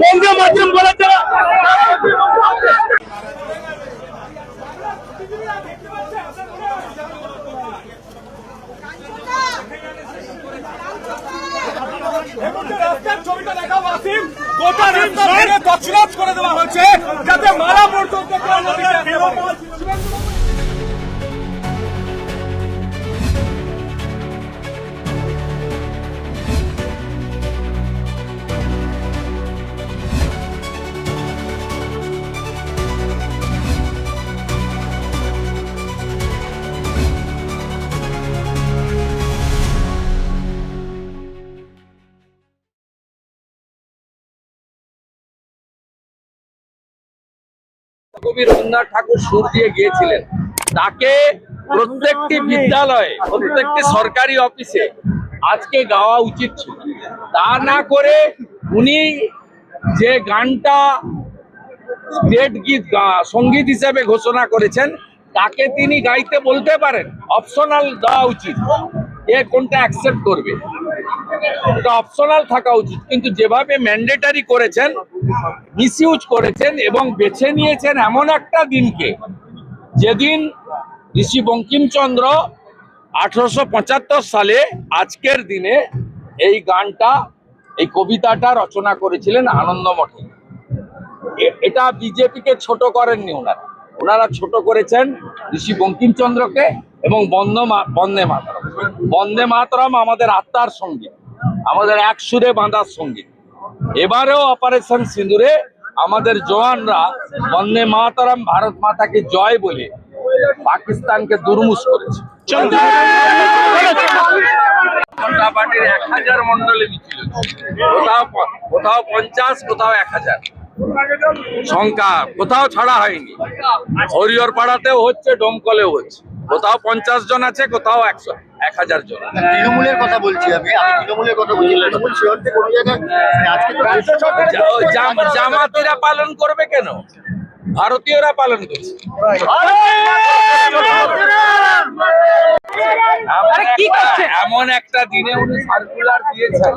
বন্দে মাতরম দেখাও আসিম। গোটা রাস্তা ভেঙে তছনছ করে দেওয়া হয়েছে যাতে মারা পর্যন্ত কবি রবীন্দ্রনাথ ঠাকুর সুর দিয়ে গিয়েছিলেন। তাকে প্রত্যেকটি বিদ্যালয়ে, প্রত্যেকটি সরকারি অফিসে আজকে গাওয়া উচিত ছিল। তা না করে উনি যে গানটা স্টেট গীত সংগীত হিসেবে ঘোষণা করেছেন, তাকে তিনি গাইতে বলতে পারেন। অপশনাল দেওয়া উচিত। এ কোনটা অ্যাকসেপ্ট করবে? এটা অপশনাল থাকা উচিত। কিন্তু যেভাবে ম্যান্ডেটারি করেছেন মিসইউজ করেছেন এবং বেছে নিয়েছেন এমন একটা দিনকে, যেদিন ঋষি বঙ্কিমচন্দ্র আঠারোশো পঁচাত্তর সালে আজকের দিনে এই গানটা, এই কবিতাটা রচনা করেছিলেন আনন্দমঠে এটা বিজেপিকে ছোট করেননি ওনারা। ওনারা ছোট করেছেন ঋষি বঙ্কিমচন্দ্রকে এবং বন্দে বন্দে মাতরম। বন্দে মাতরম আমাদের আত্মার সংগীত আমাদের এক সুরে বাঁধার সংগীত। এবারেও অপারেশন সিঁদুরে আমাদের জওয়ানরা বন্দে মাতরম ভারত মাতাকে জয় বলে পাকিস্তানকে দুর্মুষ করেছে। জনতা পার্টির এক হাজার মন্ডলে মিছিল কোথাও কোথাও পঞ্চাশ কোথাও এক হাজার। সংখ্যা কোথাও ছাড়া হয়নি। হরিহর পাড়াতেও হচ্ছে ডোমকলেও হচ্ছে। কোথাও পঞ্চাশ জন আছে কোথাও একশো। এক হাজার জন। তৃণমূলের কথা বলছি আমি আমি তৃণমূলের কথা বলছি তৃণমূল শিওরতে কোনো জায়গায় মানে আজকে জামাতিরা পালন করবে কেন? ভারতীয়রা পালন করছে। এমন একটা দিনে উনি সার্কুলার দিয়েছেন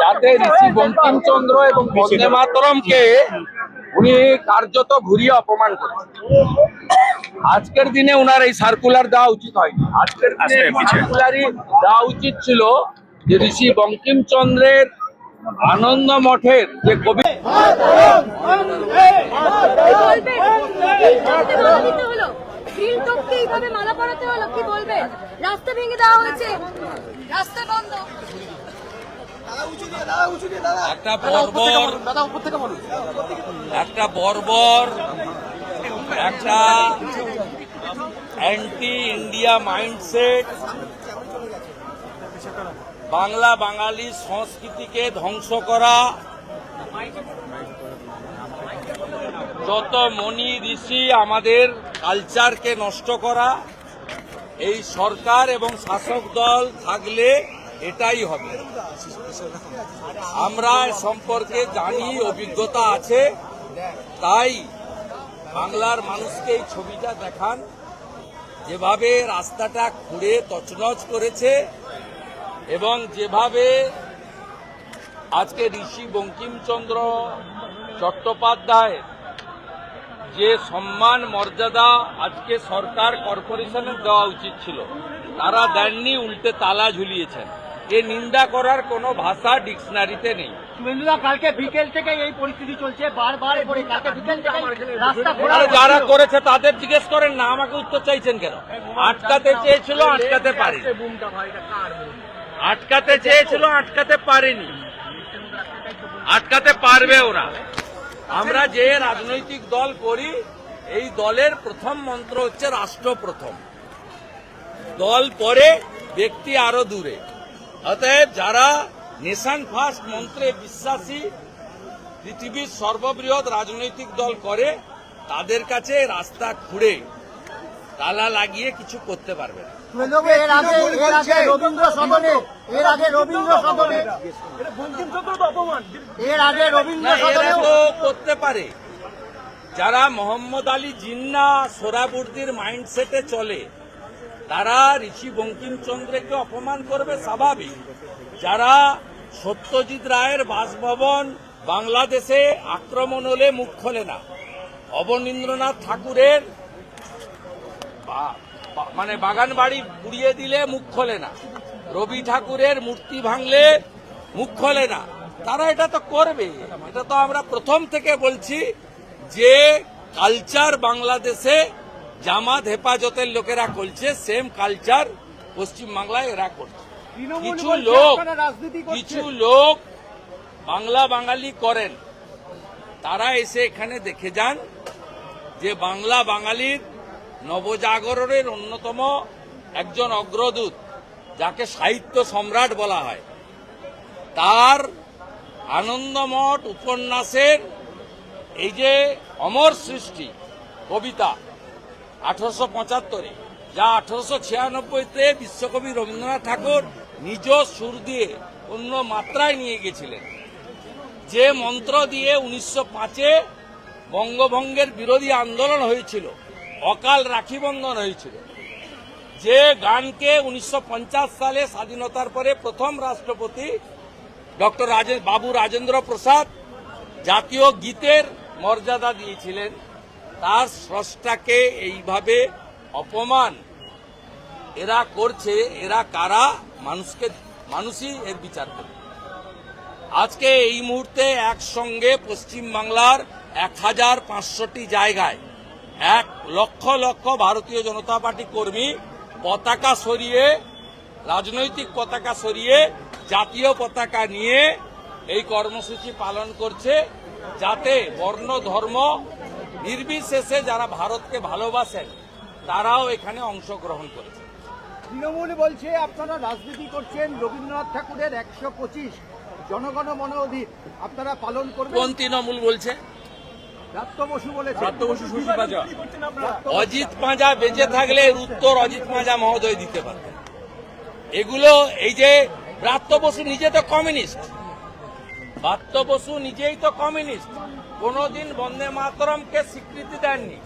যাতে ঋষি বঙ্কিমচন্দ্র এবং বন্দে মাতরমকে উনি কার্যত ঘুরিয়ে অপমান করেছেন। আজকের দিনে উনার এই সার্কুলার দেওয়া উচিত হয়নি। আজকের দিনে সার্কুলারই দেওয়া উচিত ছিল যে ঋষি বঙ্কিমচন্দ্রের আনন্দ মঠের যে কবি মালা পরাতে হলো কি বলবে রাস্তা ভেঙে দেওয়া হয়েছে। রাস্তা বন্ধ। একটা বর্বর। একটা বর্বর একটা anti India mindset Bangla Bengali সংস্কৃতিকে ধ্বংস করা। যত মনি ঋষি আমাদের কালচারকে নষ্ট করা। এই সরকার এবং শাসক দল থাকলে এটাই হবে। আমরা সম্পর্কে জানি, অভিজ্ঞতা আছে, তাই বাংলার মানুষকে এই ছবিটা দেখান। যেভাবে রাস্তাটা খুঁড়ে তছনছ করেছে এবং যেভাবে আজকে ঋষি বঙ্কিমচন্দ্র চট্টোপাধ্যায় যে সম্মান, মর্যাদা আজকে সরকার কর্পোরেশনের দেওয়া উচিত ছিল, তারা দেননি, উল্টে তালা ঝুলিয়েছেন। এ নিন্দা করার কোনো ভাষা ডিকশনারিতে নেই। কালকে বিকেল থেকে এই পরিস্থিতি চলছে বারবার কালকে বিকেল থেকে রাস্তা যারা করেছে তাদের জিজ্ঞেস করেন না আমাকে উত্তর চাইছেন কেন? আটকাতে চেয়েছিল আটকাতে পারেনি। আটকাতে চেয়েছিল আটকাতে পারেনি। আটকাতে পারবে ওরা। আমরা যে রাজনৈতিক দল করি এই দলের প্রথম মন্ত্র হচ্ছে রাষ্ট্র প্রথম। দল পরে ব্যক্তি আরও দূরে। অতএব যারা নেশান ফার্স্ট মন্ত্রে বিশ্বাসী পৃথিবীর সর্ববৃহৎ রাজনৈতিক দল করে তাদের কাছে রাস্তা খুঁড়ে তালা লাগিয়ে কিছু করতে পারবে না। রবীন্দ্র সদনে এর আগে রবীন্দ্র সদনে এর আগে রবীন্দ্র সদনে করতে পারে। যারা মোহাম্মদ আলী জিন্না সোরাবুর্দির মাইন্ডসেটে চলে তারা ঋষি বঙ্কিমচন্দ্রকে অপমান করবে স্বাভাবিক। যারা সত্যজিৎ রায়ের বাসভবন বাংলাদেশে আক্রমণ হলে মুখ খোলে না। অবনীন্দ্রনাথ ঠাকুরের মানে বাগান বাড়ি পুড়িয়ে দিলে মুখ খোলে না। রবি ঠাকুরের মূর্তি ভাঙলে মুখ খোলে না। তারা এটা তো করবে। এটা তো আমরা প্রথম থেকে বলছি যে কালচার বাংলাদেশে জামাত হেফাজতের লোকেরা করছে সেম কালচার পশ্চিম বাংলায় এরা করছে। কিছু লোক কিছু লোক বাংলা বাঙালি করেন। তারা এসে এখানে দেখে যান যে বাংলা বাঙালির নবজাগরণের অন্যতম একজন অগ্রদূত যাকে সাহিত্য সম্রাট বলা হয়। তার আনন্দমঠ উপন্যাসের এই যে অমর সৃষ্টি কবিতা আঠারোশো পঁচাত্তরে, যা আঠারোশো ছিয়ানব্বইতে বিশ্বকবি রবীন্দ্রনাথ ঠাকুর নিজ সুর দিয়ে অন্য মাত্রায় নিয়ে গেছিলেন। যে মন্ত্র দিয়ে উনিশশো পাঁচে বঙ্গভঙ্গের বিরোধী আন্দোলন হয়েছিল, অকাল রাখি বন্ধন হয়েছিল। যে গানকে উনিশশো পঞ্চাশ সালে স্বাধীনতার পরে প্রথম রাষ্ট্রপতি ডক্টর বাবু রাজেন্দ্র প্রসাদ জাতীয় গীতের মর্যাদা দিয়েছিলেন। তার স্রষ্টাকে এইভাবে অপমান। এরা করছে, এরা কারা? মানুষকে, মানুষই এর বিচার করবে। আজকে এই মুহূর্তে একসঙ্গে পশ্চিমবাংলার এক হাজার পাঁচশোটি জায়গায় এক লক্ষ লক্ষ ভারতীয় জনতা পার্টি কর্মী পতাকা সরিয়ে, রাজনৈতিক পতাকা সরিয়ে, জাতীয় পতাকা নিয়ে এই কর্মসূচি পালন করছে যাতে বর্ণ, ধর্ম নির্বিশেষে যারা ভারতকে ভালোবাসেন তারাও এখানে অংশগ্রহণ করেছে তৃণমূল বলছে আপনারা রাজনীতি করছেন রবীন্দ্রনাথ ঠাকুরের একশো পঁচিশ জনগণ মন অধীর। আপনারা পালন করবেন। কোন তৃণমূল বলছে? অজিত পাঁজা বেঁচে থাকলে এর উত্তর অজিত পাঁজা মহোদয় দিতে পারতেন। এগুলো এই যে ব্রাত্য বসু নিজে তো কমিউনিস্ট। ব্রাত্য বসু নিজেই তো কমিউনিস্ট। কোনোদিন বন্দে মাতরমকে স্বীকৃতি দেননি।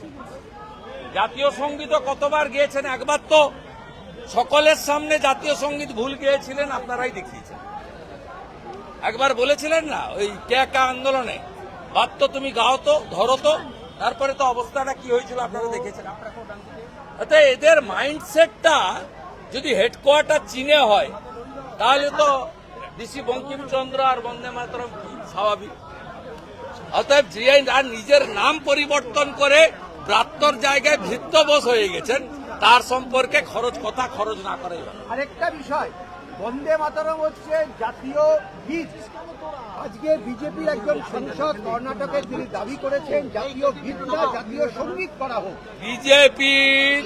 জাতীয় সংগীত কতবার গিয়েছেন? একবার তো সকলের সামনে জাতীয় সংগীত ভুল গিয়েছিলেন, আপনারাই দেখিয়েছেন। একবার বলেছিলেন না, ওই ক্যাকা আন্দোলনে বাদ তো তুমি গাও তো, ধরো তো, তারপরে তো অবস্থাটা কি হয়েছিল আপনারা দেখেছেন। অর্থাৎ এদের মাইন্ডসেটটা যদি হেডকোয়ার্টার চীনে হয়, তাহলে তো ঋষি বঙ্কিমচন্দ্র আর বন্দে মাতরম স্বাভাবিক। অতএব যে আর নিজের নাম পরিবর্তন করে ব্রাত্যর জায়গায় ভৃত্য বোস হয়ে গেছেন তার সম্পর্কে খরচ কথা খরচ না করে। আরেকটা বিষয় বন্দে মাতরম হচ্ছে জাতীয় গীত আজকে বিজেপির একজন সাংসদ কর্ণাটকে তিনি দাবি করেছেন জাতীয় গীতটা জাতীয় সংগীত করা হোক। বিজেপির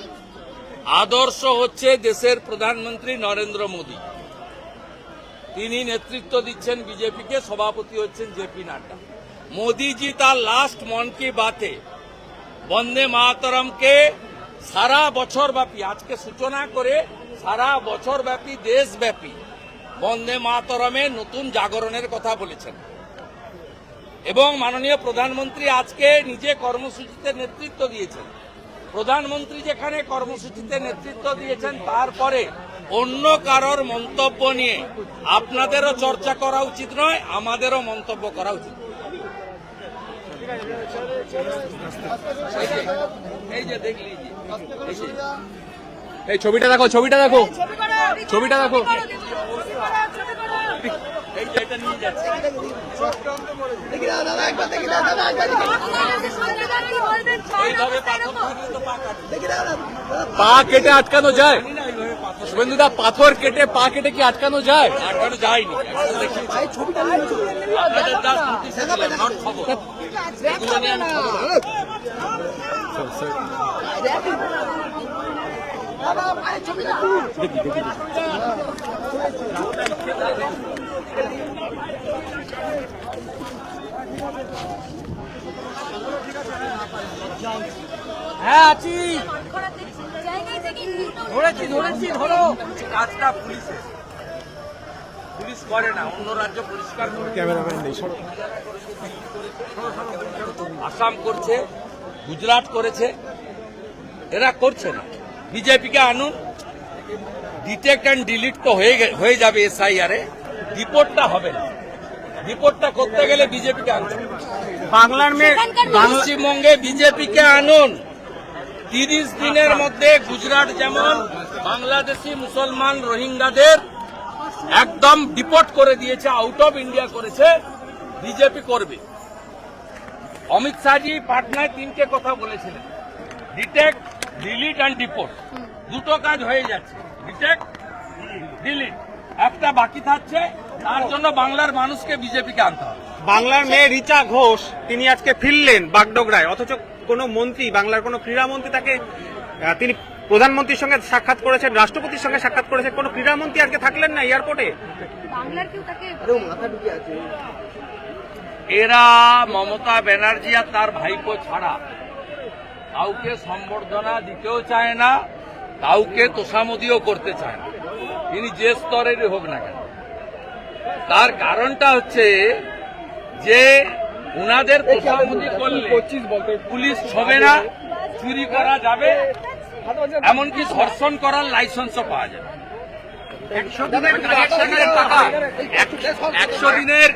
আদর্শ হচ্ছে দেশের প্রধানমন্ত্রী নরেন্দ্র মোদী। তিনি নেতৃত্ব দিচ্ছেন বিজেপিকে, সভাপতি হচ্ছেন জেপি নাড্ডা। মোদিজি তার লাস্ট মন কি বাতে বন্দে মাতরমকে সারা বছর ব্যাপী, আজকে সূচনা করে সারা বছর ব্যাপী দেশব্যাপী বন্দে মাতরমের নতুন জাগরণের কথা বলেছেন। এবং মাননীয় প্রধানমন্ত্রী আজকে নিজে কর্মসূচিতে নেতৃত্ব দিয়েছেন। প্রধানমন্ত্রী যেখানে কর্মসূচিতে নেতৃত্ব দিয়েছেন, তারপরে অন্য কারোর মন্তব্য নিয়ে আপনাদেরও চর্চা করা উচিত নয় আমাদেরও মন্তব্য করা উচিত। এই যে দেখলি এই ছবিটা দেখো ছবিটা দেখো। ছবিটা দেখো। এই যে এটা নিয়ে যাচ্ছে। পা কেটে আটকানো যায়। শুভেন্দুদা পাথর কেটে পা কেটে কি আটকানো যায় আটকানো যায়নি। আপনাদের just ধরেছি ধরেছি ধরো। কাজটা পুলিশের পুলিশ করে না অন্য রাজ্য পরিষ্কার করে। আসাম করছে গুজরাট করেছে। এরা করছে না। বিজেপিকে আনুন। ডিটেক্ট অ্যান্ড ডিলিট তো হয়ে গে- হয়ে যাবে এসআইআর এ। রিপোর্টটা হবে না। রিপোর্টটা করতে গেলে বিজেপিকে আনতে হবে। বাংলার মেয়ে পশ্চিমবঙ্গে বিজেপিকে আনুন। তিরিশ দিনের মধ্যে গুজরাট যেমন বাংলাদেশি মুসলমান রোহিঙ্গাদের একদম ডিপোর্ট করে দিয়েছে আউট অফ ইন্ডিয়া করেছে বিজেপি করবে। অমিত শাহজি পাটনায় তিনটে কথা বলেছিলেন। ডিটেক্ট ডিলিট অ্যান্ড ডিপোর্ট দুটো কাজ হয়ে যাচ্ছে। ডিটেক্ট ডিলিট একটা বাকি থাকছে, তার জন্য বাংলার মানুষকে বিজেপিকে আনতে হবে। বাংলার মেয়ে রিচা ঘোষ, তিনি আজকে ফিরলেন বাগডোগরায়, অথচ কোন মন্ত্রী বাংলার কোন ক্রীড়ামন্ত্রী তাকে তিনি প্রধানমন্ত্রীর সঙ্গে সাক্ষাৎ করেছেন রাষ্ট্রপতির সঙ্গে সাক্ষাৎ করেছেন কোন ক্রীড়ামন্ত্রী আজকে থাকলেন না এয়ারপোর্টে? বাংলার কেউ তাকে এরা মমতা ব্যানার্জি আর তার ভাইপো ছাড়া কাউকে সম্বর্ধনা দিতেও চায় না কাউকে তোষামদিও করতে চায় না। তিনি যে স্তরেরই হোক না কেন। তার কারণটা হচ্ছে যে উনাদের তোষামদি করলে পুলিশ ছবে না চুরি করা যাবে এমনকি ধর্ষণ করার লাইসেন্সও পাওয়া যাবে একশো দিনের টাকা একশো দিনের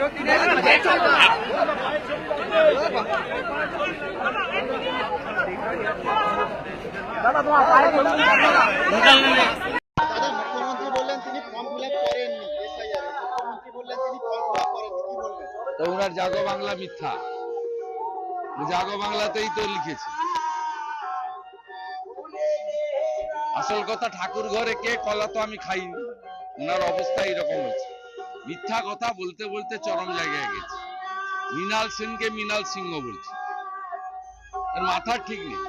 মুখ্যমন্ত্রী বললেন তিনি ফর্ম ফিল আপ করেননি মুখ্যমন্ত্রী বললেন তিনি ফর্ম ফিল আপ করেননি তো ওনার জাগো বাংলা মিথ্যা। জাগো বাংলাতেই তো লিখেছে। আসল কথা ঠাকুর ঘরে কে কলা তো আমি খাইনি। ওনার অবস্থা এরকম হয়েছে। মিথ্যা কথা বলতে বলতে চরম জায়গায় গেছে। মৃণাল সেনকে মৃণাল সিংহ বলছে। মাথার ঠিক নেই।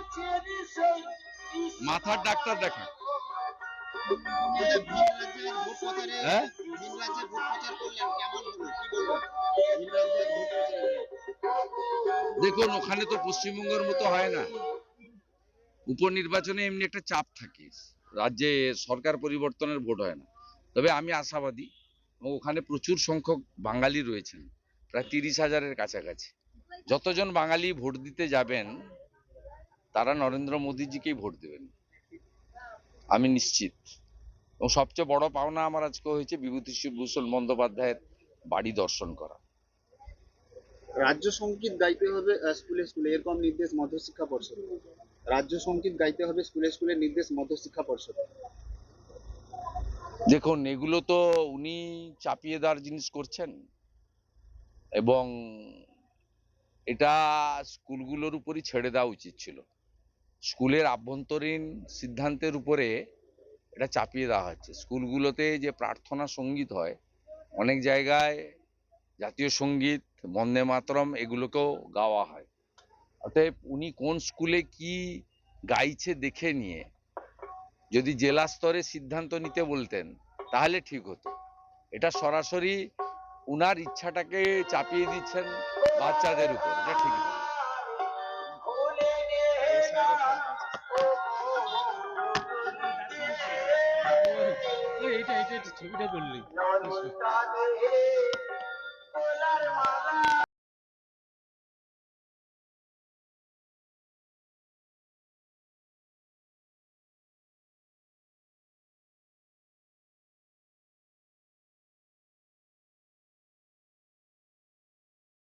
মাথার ডাক্তার দেখা হ্যাঁ? ভিন ভোট প্রচার করলেন কেমন হলো কি বলবেন ভিন ভোট প্রচারে দেখুন ওখানে তো পশ্চিমবঙ্গের মতো হয় না। উপনির্বাচনে এমনি একটা চাপ থাকে। রাজ্যে সরকার পরিবর্তনের ভোট হয় না। তবে আমি আশাবাদী এবং ওখানে প্রচুর সংখ্যক বাঙালি রয়েছেন। প্রায় তিরিশ হাজারের কাছাকাছি। যতজন বাঙালি ভোট দিতে যাবেন তারা নরেন্দ্র মোদীজিকেই ভোট দেবেন। আমি নিশ্চিত। এবং সবচেয়ে বড় পাওনা আমার আজকে হয়েছে বিভূতিভূষণ বন্দ্যোপাধ্যায়ের বাড়ি দর্শন করা। রাজ্য সংগীত গাইতে হবে স্কুলে স্কুলে। এরকম নির্দেশ মধ্যশিক্ষা পর্ষদ রাজ্য সংগীত গাইতে হবে স্কুলে স্কুলে নির্দেশ মধ্যশিক্ষা পর্ষদ দেখুন এগুলো তো উনি চাপিয়ে দেওয়ার জিনিস করছেন। এবং এটা স্কুলগুলোর উপরই ছেড়ে দেওয়া উচিত ছিল। স্কুলের আভ্যন্তরীণ সিদ্ধান্তের উপরে এটা চাপিয়ে দেওয়া হচ্ছে। স্কুলগুলোতে যে প্রার্থনা সংগীত হয়, অনেক জায়গায় জাতীয় সংগীত, বন্দে মাতরম এগুলোকেও গাওয়া হয়। অতএব উনি কোন স্কুলে কি গাইছে দেখে নিয়ে যদি জেলা স্তরে সিদ্ধান্ত নিতে বলতেন, তাহলে ঠিক হতো। এটা সরাসরি উনার ইচ্ছাটাকে চাপিয়ে দিচ্ছেন বাচ্চাদের উপর, এটা ঠিক ছবিটা করলি